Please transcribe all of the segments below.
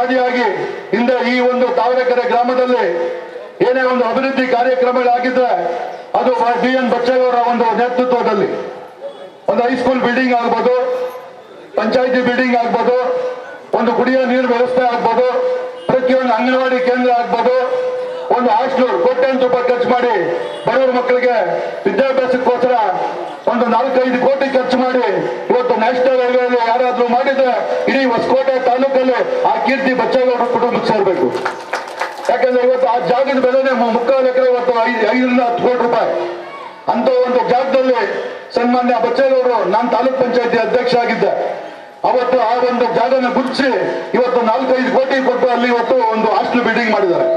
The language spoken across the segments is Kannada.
ಆದಿಯಾಗಿ ಹಿಂದೆ ಈ ಒಂದು ತಾವರೆಕೆರೆ ಗ್ರಾಮದಲ್ಲಿ ಏನೇ ಒಂದು ಅಭಿವೃದ್ಧಿ ಕಾರ್ಯಕ್ರಮಗಳಾಗಿದ್ರೆ ಅದು ಡಿ ಎನ್ ಬಚ್ಚೇಗೌಡರ ಒಂದು ನೇತೃತ್ವದಲ್ಲಿ. ಒಂದು ಹೈಸ್ಕೂಲ್ ಬಿಲ್ಡಿಂಗ್ ಆಗ್ಬೋದು, ಪಂಚಾಯಿತಿ ಬಿಲ್ಡಿಂಗ್ ಆಗ್ಬೋದು, ಒಂದು ಕುಡಿಯೋ ನೀರು ವ್ಯವಸ್ಥೆ ಆಗ್ಬೋದು, ಪ್ರತಿಯೊಂದು ಅಂಗನವಾಡಿ ಕೇಂದ್ರ ಆಗ್ಬೋದು, ಒಂದು ಹಾಸ್ಟೆಲ್ ಕೋಟ್ಯಾಂತರ ರೂಪಾಯಿ ಖರ್ಚು ಮಾಡಿ ಬಡವರ ಮಕ್ಕಳಿಗೆ ವಿದ್ಯಾಭ್ಯಾಸಕ್ಕೋಸ್ಕರ ಒಂದು ನಾಲ್ಕೈದು ಕೋಟಿ ಖರ್ಚು ಮಾಡಿ ಇವತ್ತು ನ್ಯಾಷನಲ್ ಹೈವೇಲಿ ಯಾರಾದ್ರೂ ಮಾಡಿದ್ರೆ ಇಡೀ ಹೊಸಕೋಟೆ ತಾಲೂಕಲ್ಲಿ ಆ ಕೀರ್ತಿ ಬಚ್ಚೇಗೌಡರ ಕುಟುಂಬಕ್ಕೆ ಸೇರ್ಬೇಕು. ಯಾಕಂದ್ರೆ ಇವತ್ತು ಆ ಜಾಗದ ಬೆಲೆನೇ ಮುಕ್ಕಾಲು ಎಕರೆ ಇವತ್ತು ಐದು ಐದರಿಂದ ಹತ್ತು ಕೋಟಿ ರೂಪಾಯಿ. ಅಂತ ಒಂದು ಜಾಗದಲ್ಲಿ ಸನ್ಮಾನ್ಯ ಬಚ್ಚೇಗೌಡರು ನಾನು ತಾಲೂಕ್ ಪಂಚಾಯತಿ ಅಧ್ಯಕ್ಷ ಆಗಿದ್ದೆ. ಅವತ್ತು ಆ ಒಂದು ಜಾಗನ ಗುಚ್ಚಿ ಇವತ್ತು ನಾಲ್ಕೈದು ಕೋಟಿ ಕೊಟ್ಟು ಅಲ್ಲಿ ಇವತ್ತು ಒಂದು ಹಾಸ್ಟೆಲ್ ಬಿಲ್ಡಿಂಗ್ ಮಾಡಿದ್ದಾರೆ.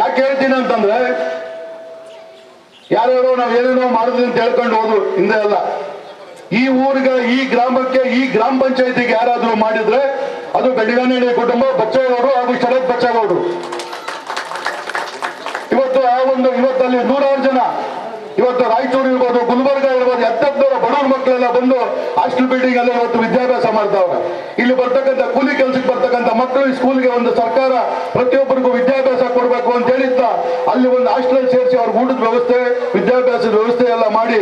ಯಾಕೆ ಹೇಳ್ತೀನಿ ಅಂತಂದ್ರೆ ಯಾರ್ಯಾರೋ ನಾವ್ ಏನೇನೋ ಮಾಡಿದ್ವಿ ಅಂತ ಹೇಳ್ಕೊಂಡು ಹೋದ್ರು, ಹಿಂದೆ ಅಲ್ಲ. ಈ ಊರಿಗೆ, ಈ ಗ್ರಾಮಕ್ಕೆ, ಈ ಗ್ರಾಮ ಪಂಚಾಯತಿಗೆ ಯಾರಾದ್ರೂ ಮಾಡಿದ್ರೆ, ಅದು ಗಡಿಗಾನಹಳ್ಳಿ ಕುಟುಂಬ, ಬಚ್ಚೇಗೌಡರು ಹಾಗೂ ಶರತ್ ಬಚ್ಚೇಗೌಡರು. ಇವತ್ತು ಆ ಒಂದು, ಇವತ್ತಲ್ಲಿ ನೂರಾರು ಜನ. ಇವತ್ತು ರಾಯಚೂರು ಇರ್ಬೋದು, ಗುಲ್ಬರ್ಗ ಇರ್ಬೋದು ಎತ್ತದ್ದವರ ಬಡವ್ರ ಮಕ್ಕಳೆಲ್ಲ ಬಂದು ಹಾಸ್ಟೆಲ್ ಬಿಲ್ಡಿಂಗ್ ಅಲ್ಲಿ ಇವತ್ತು ವಿದ್ಯಾಭ್ಯಾಸ ಮಾಡ್ತಾವ್ರೆ ಇಲ್ಲಿ ಬರ್ತಕ್ಕಂಥ ಕೂಲಿ ಕೆಲಸಕ್ಕೆ ಬರ್ತಕ್ಕಂಥ ಮಕ್ಕಳು ಈ ಸ್ಕೂಲ್ಗೆ ಒಂದು ಸರ್ಕಾರ ಪ್ರತಿಯೊಬ್ಬರಿಗೂ ವಿದ್ಯಾಭ್ಯಾಸ ಕೊಡಬೇಕು ಅಂತ ಹೇಳಿದ್ದ. ಅಲ್ಲಿ ಒಂದು ಹಾಸ್ಟೆಲ್ ಸೇರಿಸಿ ಅವ್ರಿಗೆ ಊಟದ ವ್ಯವಸ್ಥೆ ವಿದ್ಯಾಭ್ಯಾಸದ ವ್ಯವಸ್ಥೆ ಎಲ್ಲ ಮಾಡಿ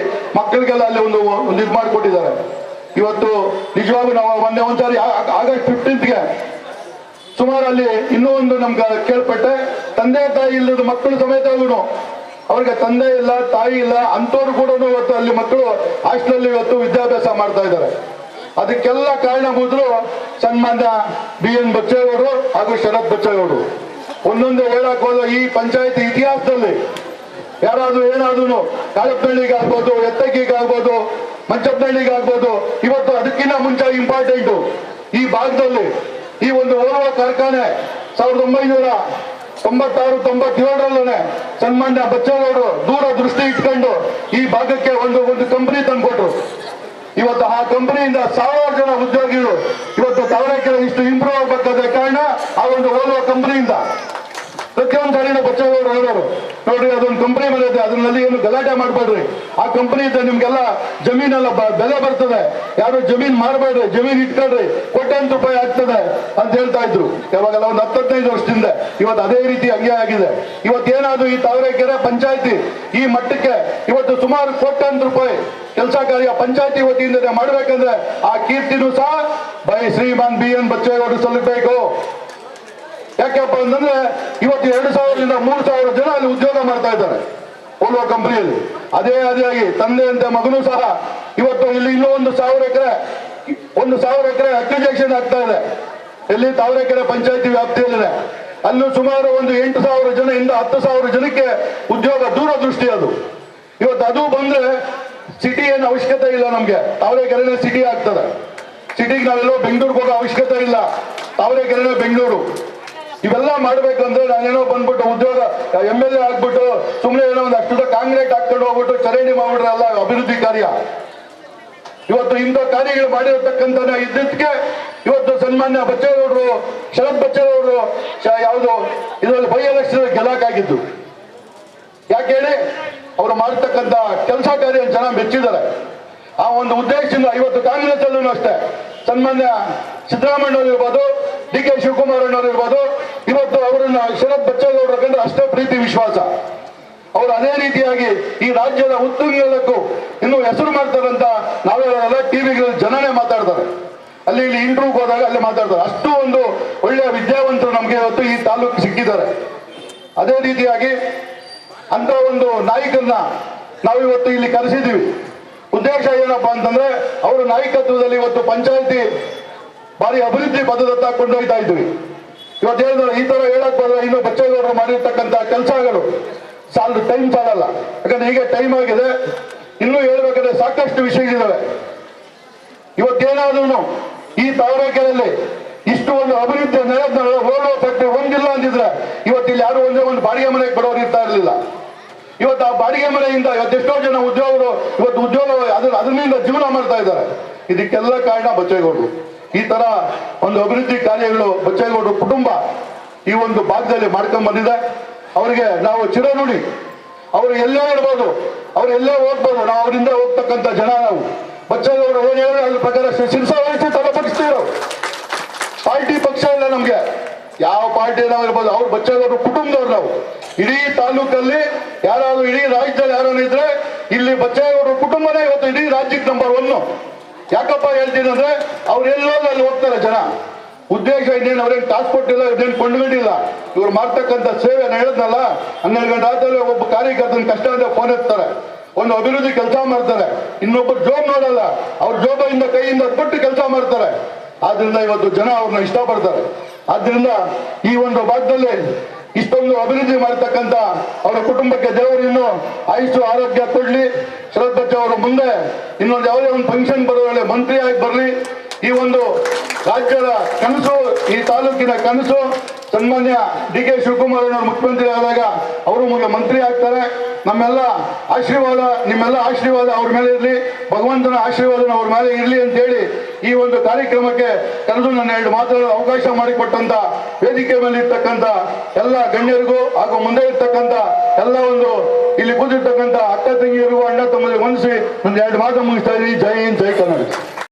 ಮಕ್ಕಳಿಗೆಲ್ಲ ಅಲ್ಲಿ ಒಂದು ಒಂದು ಇದು ಮಾಡಿಕೊಟ್ಟಿದ್ದಾರೆ. ಇವತ್ತು ನಿಜವಾಗೂ ನಾವು ಮೊನ್ನೆ ಒಂದ್ಸಾರಿ ಆಗಸ್ಟ್ ಫಿಫ್ಟೀನ್ತ್ಗೆ ಸುಮಾರು ಅಲ್ಲಿ ಇನ್ನೂ ಒಂದು ನಮ್ಗೆ ಕೇಳ್ಪಟ್ಟೆ. ತಂದೆ ತಾಯಿ ಇಲ್ಲದ ಮಕ್ಕಳು ಸಮೇತ ಅವ್ರಿಗೆ ತಂದೆ ಇಲ್ಲ, ತಾಯಿ ಇಲ್ಲ ಅಂತವ್ರು ಕೂಡ ಇವತ್ತು ಅಲ್ಲಿ ಮಕ್ಕಳು ಹಾಸ್ಟೆಲ್ ಇವತ್ತು ವಿದ್ಯಾಭ್ಯಾಸ ಮಾಡ್ತಾ ಇದ್ದಾರೆ. ಅದಕ್ಕೆಲ್ಲ ಕಾರಣ ಮೊದಲು ಸನ್ಮಾನ್ಯ ಬಿ ಎನ್ ಬಚ್ಚೇಗೌಡರು ಹಾಗೂ ಶರತ್ ಬಚ್ಚೇಗೌಡರು ಒಂದೊಂದು ಹೇಳಕ್ ಈ ಪಂಚಾಯತಿ ಇತಿಹಾಸದಲ್ಲಿ ಯಾರಾದ್ರೂ ಏನಾದ್ರೂ ಕಾಳಪ್ಪನಹಳ್ಳಿಗಾಗ್ಬೋದು ಎತ್ತಕ್ಕಿಗಾಗ್ಬೋದು ಆಗ್ಬೋದು ಇವತ್ತು ಅದಕ್ಕಿಂತ ಮುಂಚೆ ಇಂಪಾರ್ಟೆಂಟು ಈ ಭಾಗದಲ್ಲಿ ಈ ಒಂದು ಓರ್ವ ಕಾರ್ಖಾನೆ ಸಾವಿರದ ಒಂಬೈನೂರ ತೊಂಬತ್ತಾರು, ತೊಂಬತ್ತೇಳರಲ್ಲೇ ಸನ್ಮಾನ್ಯ ಬಚ್ಚೇಗೌಡರು ದೂರ ದೃಷ್ಟಿ ಇಟ್ಕೊಂಡು ಈ ಭಾಗಕ್ಕೆ ಒಂದು ಒಂದು ಕಂಪನಿ ತಂದ್ಕೊಟ್ರು. ಇವತ್ತು ಆ ಕಂಪನಿಯಿಂದ ಸಾವಿರಾರು ಜನ ಉದ್ಯೋಗಿಗಳು ಇವತ್ತು ತಾವರೆಕೆರೆ ಇಷ್ಟು ಇಂಪ್ರೂವ್ ಆಗಬೇಕಾದ ಕಾರಣ ಆ ಒಂದು ಓಲ್ವ ಕಂಪನಿಯಿಂದ ಪ್ರತಿಯೊಂದು ಗಾಡಿನ ಬಚ್ಚವರು ಹೇಳೋರು ನೋಡ್ರಿ, ಅದೊಂದು ಕಂಪನಿ ಮನೆ ಇದೆ, ಅದ್ರಲ್ಲಿ ಏನು ಗಲಾಟೆ ಮಾಡಬೇಡ್ರಿ. ಆ ಕಂಪನಿ ಇದ್ದ ನಿಮ್ಗೆಲ್ಲ ಜಮೀನೆಲ್ಲ ಬೆಲೆ ಬರ್ತದೆ. ಯಾರು ಜಮೀನ್ ಮಾರಬೇಡ್ರಿ, ಜಮೀನ್ ಇಟ್ಕೊಳ್ರಿ ಕೋಟ್ಯಾಂತ ರೂಪಾಯಿ ಆಗ್ತದೆ ಅಂತ ಹೇಳ್ತಾ ಇದ್ರು. ಯಾವಾಗೆಲ್ಲ ಒಂದು ಹತ್ತೈದು ವರ್ಷದಿಂದ. ಇವತ್ತು ಅದೇ ರೀತಿ ಹಂಗೆ ಆಗಿದೆ. ಇವತ್ತೇನಾದ್ರು ಈ ತಾವರೆಕೆರೆ ಪಂಚಾಯತಿ ಈ ಮಟ್ಟಕ್ಕೆ ಇವತ್ತು ಸುಮಾರು ಕೋಟ್ಯಾಂತ ರೂಪಾಯಿ ಕೆಲಸ ಕಾರ್ಯ ಪಂಚಾಯತಿ ವತಿಯಿಂದ ಮಾಡ್ಬೇಕಂದ್ರೆ ಆ ಕೀರ್ತಿನೂ ಸಹ ಬೈ ಶ್ರೀಮಾನ್ ಬಿ ಎನ್ ಬಚ್ಚೇಗೌಡರು ಸಲ್ಲಬೇಕು ಯಾಕಪ್ಪ ಅಂತಂದ್ರೆ ಇವತ್ತು ಎರಡು ಸಾವಿರದಿಂದ ಮೂರು ಸಾವಿರ ಜನ ಅಲ್ಲಿ ಉದ್ಯೋಗ ಮಾಡ್ತಾ ಇದ್ದಾರೆ ಓಲ್ವ ಕಂಪನಿಯಲ್ಲಿ. ಅದೇ ಅದಾಗಿ ತಂದೆಯಂತೆ ಮಗನೂ ಸಹ ಇವತ್ತು ಇಲ್ಲಿ ಇನ್ನೂ ಒಂದು ಸಾವಿರ ಎಕರೆ, ಒಂದು ಸಾವಿರ ಎಕರೆ ಅಕ್ವಿಜೇಷನ್ ಆಗ್ತಾ ಇದೆ. ಇಲ್ಲಿ ತಾವರೆಕೆರೆ ಪಂಚಾಯತಿ ವ್ಯಾಪ್ತಿಯಲ್ಲಿದೆ. ಅಲ್ಲೂ ಸುಮಾರು ಒಂದು ಎಂಟು ಸಾವಿರ ಜನ ಇಂದ ಹತ್ತು ಸಾವಿರ ಜನಕ್ಕೆ ಉದ್ಯೋಗ ದೂರದೃಷ್ಟಿ ಅದು. ಇವತ್ತು ಅದು ಬಂದ್ರೆ ಸಿಟಿ ಏನು ಅವಶ್ಯಕತೆ ಇಲ್ಲ ನಮ್ಗೆ. ತಾವರೆಕೆರೆನೇ ಸಿಟಿ ಆಗ್ತದೆ. ಸಿಟಿಗೆ ನಾವೆಲ್ಲೋ ಬೆಂಗಳೂರಿಗೆ ಹೋಗೋ ಅವಶ್ಯಕತೆ ಇಲ್ಲ. ತಾವರೆಕೆರೆನೇ ಬೆಂಗಳೂರು. ಇವೆಲ್ಲ ಮಾಡ್ಬೇಕಂದ್ರೆ ನಾನೇನೋ ಬಂದ್ಬಿಟ್ಟು ಉದ್ಯೋಗ ಎಂ ಎಲ್ ಎ ಆಗ್ಬಿಟ್ಟು ಸುಮ್ಮನೆ ಏನೋ ಒಂದು ಅಷ್ಟು ಕಾಂಗ್ರೆಸ್ ಹಾಕೊಂಡು ಹೋಗ್ಬಿಟ್ಟು ಚರಂಡಿ ಮಾಡ್ಬಿಟ್ರೆ ಅಲ್ಲ ಅಭಿವೃದ್ಧಿ ಕಾರ್ಯ. ಇವತ್ತು ಇಂಥ ಕಾರ್ಯಗಳು ಮಾಡಿರತಕ್ಕಂಥ ಇದ್ದಕ್ಕೆ ಇವತ್ತು ಸನ್ಮಾನ್ಯ ಬಚ್ಚೇಗೌಡರು, ಶರತ್ ಬಚ್ಚೇಗೌಡರು ಯಾವುದು, ಇದರಲ್ಲಿ ಬೈ ಎಲೆಕ್ಷನ್ ಗೆಲ್ಲಕ್ಕಾಗಿದ್ದು. ಯಾಕೆ ಹೇಳಿ? ಅವರು ಮಾಡತಕ್ಕಂತ ಕೆಲಸ ಕಾರ್ಯ ಜನ ಮೆಚ್ಚಿದ್ದಾರೆ. ಆ ಒಂದು ಉದ್ದೇಶದಿಂದ ಇವತ್ತು ಕಾಂಗ್ರೆಸ್ ಅಲ್ಲೂ ಅಷ್ಟೇ. ಸನ್ಮಾನ್ಯ ಸಿದ್ದರಾಮಯ್ಯನವರು ಇರ್ಬೋದು, ಡಿ ಕೆ ಶಿವಕುಮಾರ್ ಅಣ್ಣವ್ರು ಇರ್ಬೋದು ಇವತ್ತು ಅವರನ್ನ ಶರತ್ ಬಚ್ಚೇಗೌಡರ ಕಂಡ್ರೆ ಅಷ್ಟೇ ಪ್ರೀತಿ, ವಿಶ್ವಾಸ. ಅವರು ಅದೇ ರೀತಿಯಾಗಿ ಈ ರಾಜ್ಯದ ಉತ್ತುಂಗಲಕ್ಕೂ ಇನ್ನು ಹೆಸರು ಮಾಡ್ತಾರಂತ ನಾವೆಲ್ಲ ಟಿವಿಗಳಲ್ಲಿ ಜನನೇ ಮಾತಾಡ್ತಾರೆ. ಅಲ್ಲಿ ಇಲ್ಲಿ ಇಂಟರ್ವ್ಯೂಗೆ ಹೋದಾಗ ಅಲ್ಲಿ ಮಾತಾಡ್ತಾರೆ. ಅಷ್ಟು ಒಂದು ಒಳ್ಳೆಯ ವಿದ್ಯಾವಂತರು ನಮಗೆ ಇವತ್ತು ಈ ತಾಲೂಕು ಸಿಕ್ಕಿದ್ದಾರೆ. ಅದೇ ರೀತಿಯಾಗಿ ಅಂತ ಒಂದು ನಾಯಕರನ್ನ ನಾವು ಇವತ್ತು ಇಲ್ಲಿ ಕರೆಸಿದ್ದೀವಿ ಉದ್ದೇಶ ಏನಪ್ಪಾ ಅಂತಂದ್ರೆ ಅವರು ನಾಯಕತ್ವದಲ್ಲಿ ಇವತ್ತು ಪಂಚಾಯಿತಿ ಭಾರಿ ಅಭಿವೃದ್ಧಿ ಪದದತ್ತ ಕೊಂಡೊಯ್ತಾ ಇದ್ವಿ ಇವತ್ತು ಹೇಳಿದ್ರು, ಈ ತರ ಹೇಳಕ್ ಬಂದ್ರೆ ಇನ್ನು ಬಚ್ಚೇಗೌಡರು ಮಾಡಿರ್ತಕ್ಕಂಥ ಕೆಲಸಗಳು. ಸಾಲದು ಟೈಮ್ ಸಾಲಲ್ಲ. ಯಾಕಂದ್ರೆ ಈಗ ಟೈಮ್ ಆಗಿದೆ, ಇನ್ನೂ ಹೇಳ್ಬೇಕಂದ್ರೆ ಸಾಕಷ್ಟು ವಿಷಯಗಳಿದಾವೆ. ಇವತ್ತೇನಾದ್ರೂ ಈ ತಾವರೆಕೆರೆಯಲ್ಲಿ ಇಷ್ಟು ಒಂದು ಅಭಿವೃದ್ಧಿ ನಡೆದ ರೋಲ್ ಫ್ಯಾಕ್ಟ್ರಿ ಒಂದಿಲ್ಲ ಅಂದಿದ್ರೆ ಇವತ್ತು ಇಲ್ಲಿ ಯಾರು ಒಂದೇ ಒಂದು ಬಾಡಿಗೆ ಮನೆಗೆ ಬಡವರು ಇರ್ತಾ ಇರಲಿಲ್ಲ. ಇವತ್ತು ಆ ಬಾಡಿಗೆ ಮನೆಯಿಂದ ಇವತ್ತು ಎಷ್ಟೋ ಜನ ಉದ್ಯೋಗರು ಇವತ್ತು ಉದ್ಯೋಗ, ಅದ್ರ ಅದರಿಂದ ಜೀವನ ಮಾಡ್ತಾ ಇದ್ದಾರೆ. ಇದಕ್ಕೆಲ್ಲ ಕಾರಣ ಬಚ್ಚೇಗೌಡರು ಈ ತರ ಒಂದು ಅಭಿವೃದ್ಧಿ ಕಾರ್ಯಗಳು ಬಚ್ಚೇಗೌಡರ ಕುಟುಂಬ ಈ ಒಂದು ಭಾಗದಲ್ಲಿ ಮಾಡ್ಕೊಂಡ್ ಬಂದಿದೆ. ಅವರಿಗೆ ನಾವು ಚಿರನುಡಿ ಅವರು ಎಲ್ಲೇ ಇರ್ಬೋದು ಅವ್ರು ಎಲ್ಲೇ ಹೋಗ್ಬೋದು ನಾವು ಅವರಿಂದ ಹೋಗ್ತಕ್ಕಂಥ ಜನ ನಾವು. ಬಚ್ಚೇಗೌಡರು ಏನ್ ಹೇಳಿದ್ರೆ ಅದ್ರ ಪ್ರಕಾರ ಶಿರ್ಸ ವಹಿಸಿ ಪಾರ್ಟಿ ಪಕ್ಷ ಇಲ್ಲ ನಮ್ಗೆ. ಯಾವ ಪಾರ್ಟಿ ನಾವು ಇರ್ಬೋದು, ಅವ್ರು ಬಚ್ಚೇಗೌಡರು ಕುಟುಂಬದವ್ರು ನಾವು. ಇಡೀ ತಾಲೂಕಲ್ಲಿ ಯಾರಾದ್ರು ಇಡೀ ರಾಜ್ಯದಲ್ಲಿ ಯಾರು ಇದ್ರೆ ಇಲ್ಲಿ ಬಚ್ಚೇಗೌಡರ ಕುಟುಂಬನೇ ಇವತ್ತು ಇಡೀ ರಾಜ್ಯಕ್ಕೆ ನಂಬರ್ ಒನ್ನು ಯಾಕಪ್ಪ ಹೇಳ್ತೀನಿ ಅಂದ್ರೆ ಅವ್ರು ಎಲ್ಲೋದ್ರು ಅಲ್ಲಿ ಹೋಗ್ತಾರೆ ಜನ? ಉದ್ದೇಶ ಇನ್ನೇನು ಅವ್ರೇನು ಕಾಸು ಕೊಟ್ಟಿಲ್ಲ ಇದೇನು ಕೊಂಡ್ಕೊಂಡಿಲ್ಲ. ಇವ್ರು ಮಾಡ್ತಕ್ಕಂಥ ಸೇವೆ ನಾನು ಹೇಳಿದ್ನಲ್ಲ, ಹನ್ನೆರಡು ಗಂಟೆ ಆದಲ್ಲಿ ಒಬ್ಬ ಕಾರ್ಯಕರ್ತನ ಕಷ್ಟ ಅಂದ್ರೆ ಫೋನ್ ಎತ್ತಾರೆ. ಒಂದು ಅಭಿವೃದ್ಧಿ ಕೆಲಸ ಮಾಡ್ತಾರೆ. ಇನ್ನೊಬ್ಬರು ಜೋಬ್ ನೋಡಲ್ಲ, ಅವ್ರ ಜೋಬದಿಂದ ಕೈಯಿಂದ ಕೊಟ್ಟು ಕೆಲಸ ಮಾಡ್ತಾರೆ. ಆದ್ರಿಂದ ಇವತ್ತು ಜನ ಅವ್ರನ್ನ ಇಷ್ಟಪಡ್ತಾರೆ. ಆದ್ರಿಂದ ಈ ಒಂದು ಭಾಗದಲ್ಲಿ ಇಷ್ಟೊಂದು ಅಭಿವೃದ್ಧಿ ಮಾಡತಕ್ಕಂತ ಅವರ ಕುಟುಂಬಕ್ಕೆ ದೇವರು ಇನ್ನು ಆಯುಷು ಆರೋಗ್ಯ ಕೊಡ್ಲಿ. ಶರತ್ ಅವರು ಮುಂದೆ ಇನ್ನೊಂದು ಯಾವುದೇ ಒಂದು ಫಂಕ್ಷನ್ ಬರೋದ್ರಲ್ಲಿ ಮಂತ್ರಿ ಬರಲಿ. ಈ ಒಂದು ರಾಜ್ಯದ ಕನಸು, ಈ ತಾಲೂಕಿನ ಕನಸು ಸನ್ಮಾನ್ಯ ಡಿ ಕೆ ಶಿವಕುಮಾರ್ ಅವರು ಮುಖ್ಯಮಂತ್ರಿ ಆದಾಗ ಅವರು ಮಂತ್ರಿ ಆಗ್ತಾರೆ. ನಮ್ಮೆಲ್ಲ ಆಶೀರ್ವಾದ, ನಿಮ್ಮೆಲ್ಲ ಆಶೀರ್ವಾದ ಅವ್ರ ಮೇಲೆ ಇರಲಿ. ಭಗವಂತನ ಆಶೀರ್ವಾದ ಅವ್ರ ಮೇಲೆ ಇರಲಿ ಅಂತ ಹೇಳಿ ಈ ಒಂದು ಕಾರ್ಯಕ್ರಮಕ್ಕೆ ಕರೆದು ನನ್ನ ಎರಡು ಮಾತಾಡಲು ಅವಕಾಶ ಮಾಡಿಕೊಟ್ಟಂತ ವೇದಿಕೆ ಮೇಲೆ ಇರ್ತಕ್ಕಂಥ ಎಲ್ಲ ಗಣ್ಯರಿಗೂ ಹಾಗೂ ಮುಂದೆ ಇರ್ತಕ್ಕಂಥ ಎಲ್ಲ ಒಂದು ಇಲ್ಲಿ ಕೂತಿರ್ತಕ್ಕಂಥ ಅಕ್ಕ ತಂಗಿಯರಿಗೂ, ಅಣ್ಣ ತಮ್ಮಲ್ಲಿ ಹೊಂದಿಸಿ ಒಂದು ಎರಡು ಮಾತು ಮುಗಿಸ್ತಾ ಇದ್ದೀನಿ. ಜೈ ಹಿಂದ್, ಜೈ ಕನ್ನಡ.